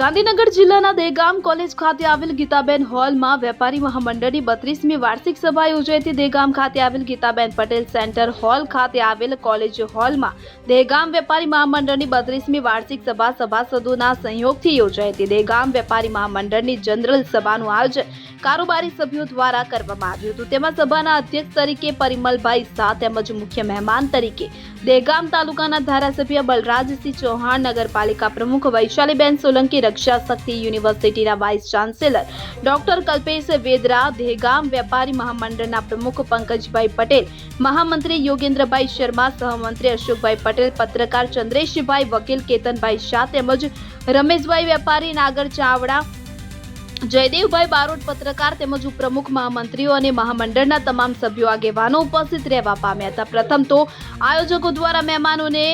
ગાંધીનગર જિલ્લાના દેગામ કોલેજ ખાતે આવેલ ગીતાબેન હોલમાં વેપારી મહામંડળની બત્રીસમી વાર્ષિક સભા યોજાઈ દેગામ ખાતે આવેલ ગીતાબેન પટેલ સેન્ટર હોલ ખાતે આવેલ કોલેજ હોલમાં દેગામ વેપારી મહામંડળની બત્રીસમી વાર્ષિક સભા સભાસદોના સહયોગથી યોજાઈ હતી. દેગામ વેપારી મહામંડળની જનરલ સભાનું આયોજન કારોબારી સભ્યો દ્વારા કરવામાં આવ્યું હતું. તેમાં સભાના અધ્યક્ષ તરીકે પરિમલભાઈ શાહ તેમજ મુખ્ય મહેમાન તરીકે દેગામ તાલુકાના ધારાસભ્ય બલરાજસિંહ ચૌહાણ, નગરપાલિકા પ્રમુખ વૈશાલીબેન સોલંકી રક્ષા શક્તિ યુનિવર્સિટીના vice chancellor doctor Kalpesh Vedra Degam વેપારી મહામંડળના પ્રમુખ પંકજભાઈ પટેલ, મહામંત્રી યોગેન્દ્રભાઈ શર્મા, સહમંત્રી અશોકભાઈ પટેલ, પત્રકાર ચંદ્રેશભાઈ વકીલ, કેતનભાઈ શાહ તેમજ રમેશભાઈ વેપારી, નાગર ચાવડા, જયદેવભાઈ બારોટ, પત્રકાર તેમજ ઉપપ્રમુખ મહામંત્રીઓ અને મહામંડળના તમામ સભ્યો આગેવાનો ઉપસ્થિત રહેવા પામ્યા હતા. પ્રથમ તો આયોજકો દ્વારા મહેમાનોને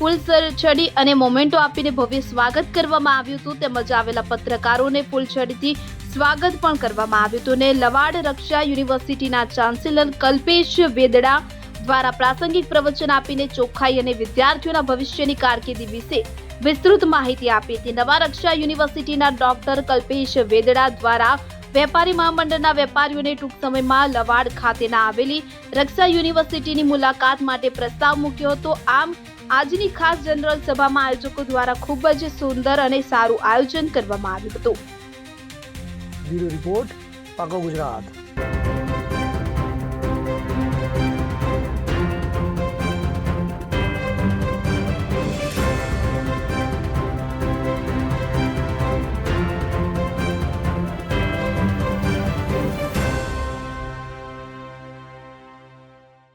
ફૂલસર ચડી અને મોમેન્ટો આપીને ભવ્ય સ્વાગત કરવામાં આવ્યું હતું. તેમજ આવેલા પત્રકારોને ફૂલછડીથી સ્વાગત પણ કરવામાં આવ્યું હતું. અને લવાડ રક્ષા યુનિવર્સિટીના ચાન્સેલર કલ્પેશ વેદડા દ્વારા પ્રાસંગિક પ્રવચન આપીને ચોખ્ખાઈ અને વિદ્યાર્થીઓના ભવિષ્યની કારકિર્દી વિશે વિસ્તૃત માહિતી આપી હતી. નવા રક્ષા યુનિવર્સિટીના ડોક્ટર કલ્પેશ વેદડા દ્વારા વેપારી મહામંડળના વેપારીઓને ટૂંક સમયમાં લવાડ ખાતેના આવેલી રક્ષા યુનિવર્સિટીની મુલાકાત માટે પ્રસ્તાવ મૂક્યો હતો. આમ આજની ખાસ જનરલ સભામાં આયોજકો દ્વારા ખૂબ જ સુંદર અને સારું આયોજન કરવામાં આવ્યું હતું. રિપોર્ટ પાકો ગુજરાત.